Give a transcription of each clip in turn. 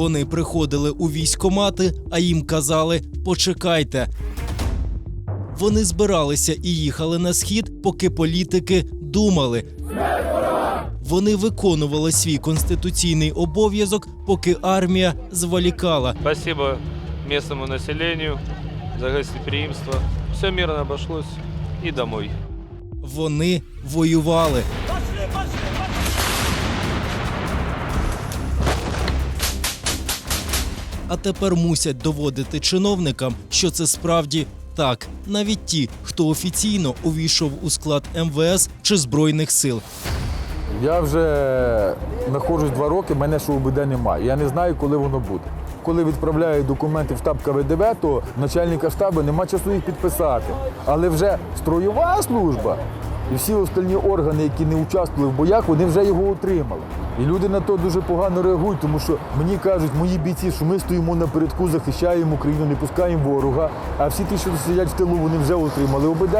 Вони приходили у військомати, а їм казали почекайте. Вони збиралися і їхали на схід, поки політики думали. Вони виконували свій конституційний обов'язок, поки армія зволікала. Спасибо местному населению за гостеприимство. Все мирно обошлось и домой. Вони воювали. А тепер мусять доводити чиновникам, що це справді так, навіть ті, хто офіційно увійшов у склад МВС чи Збройних сил. Я вже знаходжусь два роки, мене що УБД немає. Я не знаю, коли воно буде. Коли відправляють документи в штаб КВДВ, то начальника штабу нема часу їх підписати. Але вже строєва служба і всі остальні органи, які не участвували в боях, вони вже його отримали. І люди на то дуже погано реагують, тому що мені кажуть, мої бійці, що ми стоїмо напередку, захищаємо Україну, не пускаємо ворога. А всі ті, що сидять в тилу, вони вже отримали ОБД,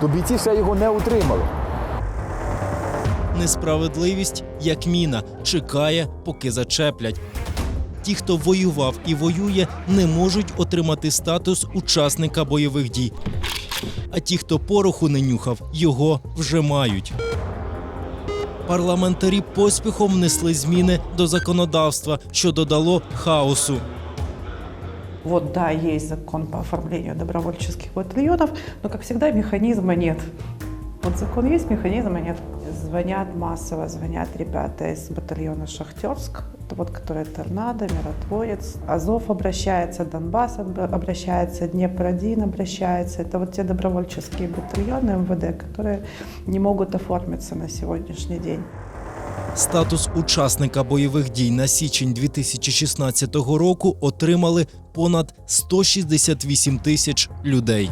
то бійці ще його не отримали. Несправедливість, як міна, чекає, поки зачеплять. Ті, хто воював і воює, не можуть отримати статус учасника бойових дій. А ті, хто пороху не нюхав, його вже мають. Парламентарі поспіхом внесли зміни до законодавства, що додало хаосу. Вот да, есть закон по оформлению добровольческих батальонов, но, как всегда, механизма нет. Вот закон есть, механизма нет Звонят массово, звонят ребята из батальона «Шахтерск», это вот которые «Торнадо», «Миротворец», «Азов» обращается, «Донбасс» об- обращается, «Днепр-1» обращается. Это вот те добровольческие батальоны МВД, которые не могут оформиться на сегодняшний день. Статус учасника бойових дій на січень 2016 року отримали понад 168 тисяч людей.